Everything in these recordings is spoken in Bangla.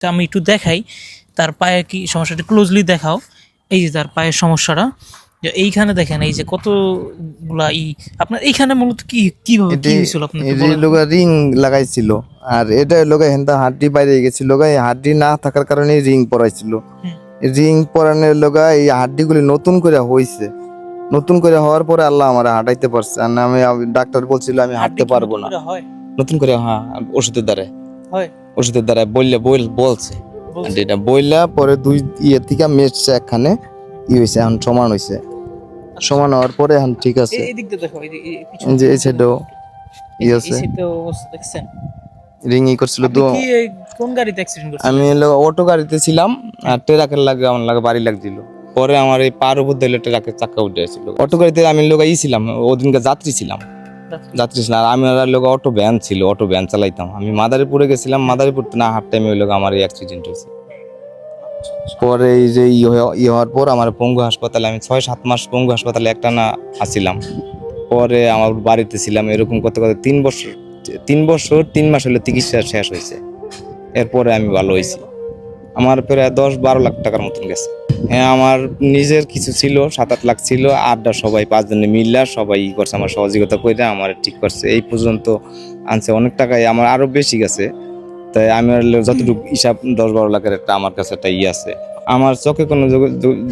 তা আমি একটু দেখাই। তার পায়ে কি সমস্যাটা ক্লোজলি দেখাও। এই যে তার পায়ের সমস্যাটা। এইখানে দেখেন এই যে কতগুলা ই আপনার এইখানে মূলত কি কীভাবে কি হয়েছিল আপনার এটি রিং লাগাইছিল। আর এটা লোক হেনতা হাড্ডি বাইরে গেছিল। এই হাড্ডি না থাকার কারণে রিং পরাইছিল। রিং পরানোর লোক এই হাড্ডিগুলি নতুন করে হইছে। নতুন করে হওয়ার পরে আল্লাহ আমার হাঁটাইতে পারছে। আর না আমি ডাক্তার বলছিল আমি হাঁটতে পারব না। নতুন করে হ্যাঁ ওষুধের দ্বারা। হয়। ওষুধের দ্বারা বললে বল বলছে। এটা বইলা পরে দুই ইয়ে থেকে মেটছে একখানে ই হয়েছে এখন সমান হয়েছে সমান হওয়ার পরে এখন ঠিক আছে। যে এই সাইডেও ই আছে। রিং ই করছিল তো কোন গাড়িতে অ্যাক্সিডেন্ট করছেন আমি হলো অটো গাড়িতে ছিলাম আর ট্রাকের লাগে আমার লাগে বাড়ি লাগছিল। পরে আমার এই পার উপর দিলে ট্রাকের চাক্কা উঠে আসছিল। অটো গাড়িতে আমি লোক ই ছিলাম ওদিনকে যাত্রী ছিলাম। যাত্রী ছিলাম আর আমি আর লোক অটো ভ্যান ছিল অটো ভ্যান চালাইতাম। আমি মাদারীপুরে গেছিলাম মাদারীপুর না হাফ টাইমে ওই লোক আমার এই অ্যাক্সিডেন্ট হয়েছে। পরে এই যে ই হওয়ার পর আমার পঙ্গু হাসপাতালে আমি ছয়, সাত মাস পঙ্গু হাসপাতালে একটা না আসছিলাম পরে আমার বাড়িতে ছিলাম এরকম কত কত তিন বছর তিন বছর, তিন মাস হলে চিকিৎসা শেষ হয়েছে। এরপরে আমি ভালো হয়েছি। আমার প্রায় দশ বারো লাখ টাকার মতন গেছে। হ্যাঁ আমার নিজের কিছু ছিল, সাত আট লাখ ছিল আটটা সবাই পাঁচজনে মিল্লা সবাই ই করছে, আমার সহযোগিতা করে আমার ঠিক করছে। এই পর্যন্ত আনছে অনেক টাকাই, আমার আরও বেশি গেছে। তাই আমি যতটুকু হিসাব, দশ বারো লাখের একটা আমার কাছে একটা ই আছে। আমার চোখে কোনো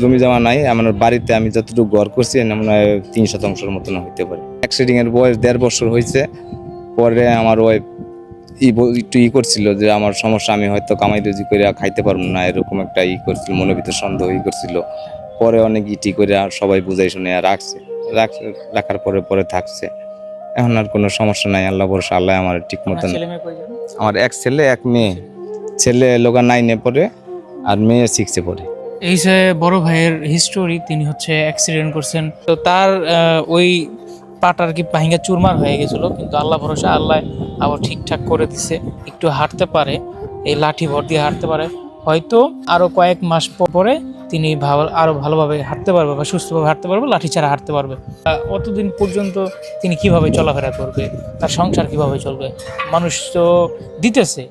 জমি জমা নাই, আমার বাড়িতে আমি যতটুকু ঘর করছি মনে হয় তিন শতাংশের মতন হইতে পারে। অ্যাক্সিডেন্ট এর বয়স দেড় বছর হয়েছে পরে আমার ওয়াইফ ই একটু ই করছিল যে আমার সমস্যা আমি হয়তো কামাই রুজি করে খাইতে পারব না এরকম একটা ই করছিল মনের ভিতর সন্দেহ ই করছিল। পরে অনেক ইটি করে আর সবাই বুঝাই শুনে আর রাখছে। রাখ- রাখার পরে পরে থাকছে। এখন আর কোনো সমস্যা নাই আল্লাহ ভরসা আল্লাহ আমার ঠিক মতন আমার এক ছেলে এক মেয়ে। ছেলে লোকা নাইনে পড়ে আর মেয়ে সিক্সে পড়ে। এই যে বড় ভাইয়ের হিস্টোরি তিনি হচ্ছে অ্যাক্সিডেন্ট করছেন। তো তার ওই পাটার কি ভাঙ্গা চুরমার হয়ে গেছিল কিন্তু আল্লাহ ভরসা আল্লাহ আবার ঠিকঠাক করে দিছে। একটু হাঁটতে পারে, এই লাঠি ভর দিয়ে হাঁটতে পারে। হয়তো আরও কয়েক মাস পরে তিনি ভালো আরও ভালোভাবে হাঁটতে পারবে বা সুস্থভাবে হাঁটতে পারবে, লাঠি ছাড়া হাঁটতে পারবে। অতদিন পর্যন্ত তিনি কীভাবে চলাফেরা করবে? তার সংসার কীভাবে চলবে? মানুষ তো দিতেছে,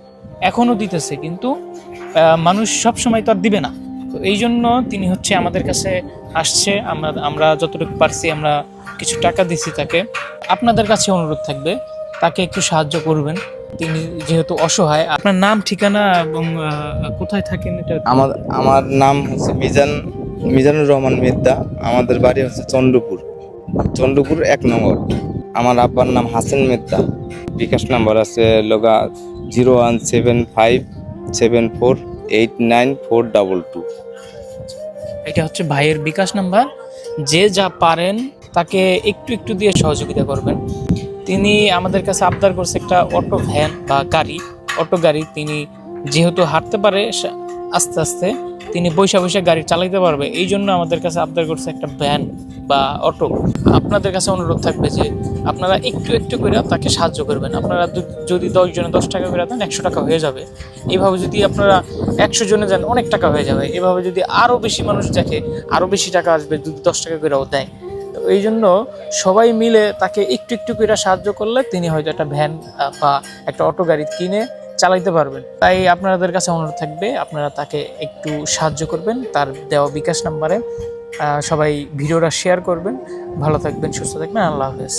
এখনও দিতেছে, কিন্তু মানুষ সব সময় তো আর দিবে না। তো এই জন্য তিনি হচ্ছে আমাদের কাছে আসছে, আমরা আমরা যতটুকু পারছি আমরা কিছু টাকা দিছি তাকে। আপনাদের কাছে অনুরোধ থাকবে তাকে একটু সাহায্য করবেন। তিনি যেহেতু অসহায় আপনার নাম ঠিকানা এবং কোথায় থাকেন এটা? আমার আমার নাম হচ্ছে মিজান মিজানুর রহমান মেদ্দা। আমাদের বাড়ি হচ্ছে চন্দ্রপুর চন্দ্রপুর এক নম্বর। আমার আব্বার নাম হাসান মেদ্দা। বিকাশ নাম্বার আছে লগা zero one seven five seven four eight nine four double two. এটা হচ্ছে ভাইয়ের বিকাশ নাম্বার। যে যা পারেন তাকে একটু একটু দিয়ে সহযোগিতা করবেন। তিনি আমাদের কাছে আবদার করছে একটা অটো ভ্যান বা গাড়ি। অটো গাড়ি তিনি যেহেতু হাঁটতে পারে আস্তে আস্তে তিনি বৈশা বৈশা গাড়ি চালাইতে পারবে। এই জন্য আমাদের কাছে আবদার করছে একটা ভ্যান বা অটো। আপনাদের কাছে অনুরোধ থাকবে যে আপনারা একটু একটু করে তাকে সাহায্য করবেন। আপনারা যদি দশ জনে দশ টাকা করে দেন, একশো টাকা হয়ে যাবে। এভাবে যদি আপনারা একশো জনে যান অনেক টাকা হয়ে যাবে। এভাবে যদি আরও বেশি মানুষ দেখে আরও বেশি টাকা আসবে, যদি দশ টাকা করেও দেয়। এই জন্য সবাই মিলে তাকে একটু একটু করে সাহায্য করলে তিনি হয়তো একটা ভ্যান বা একটা অটো গাড়ি কিনে চালাইতে পারবেন। তাই আপনাদের কাছে অনুরোধ থাকবে, আপনারা তাকে একটু সাহায্য করবেন, তার দেওয়া বিকাশ নাম্বারে সবাই ভিডিওটা শেয়ার করবেন। ভালো থাকবেন, সুস্থ থাকবেন, আল্লাহ হাফেজ।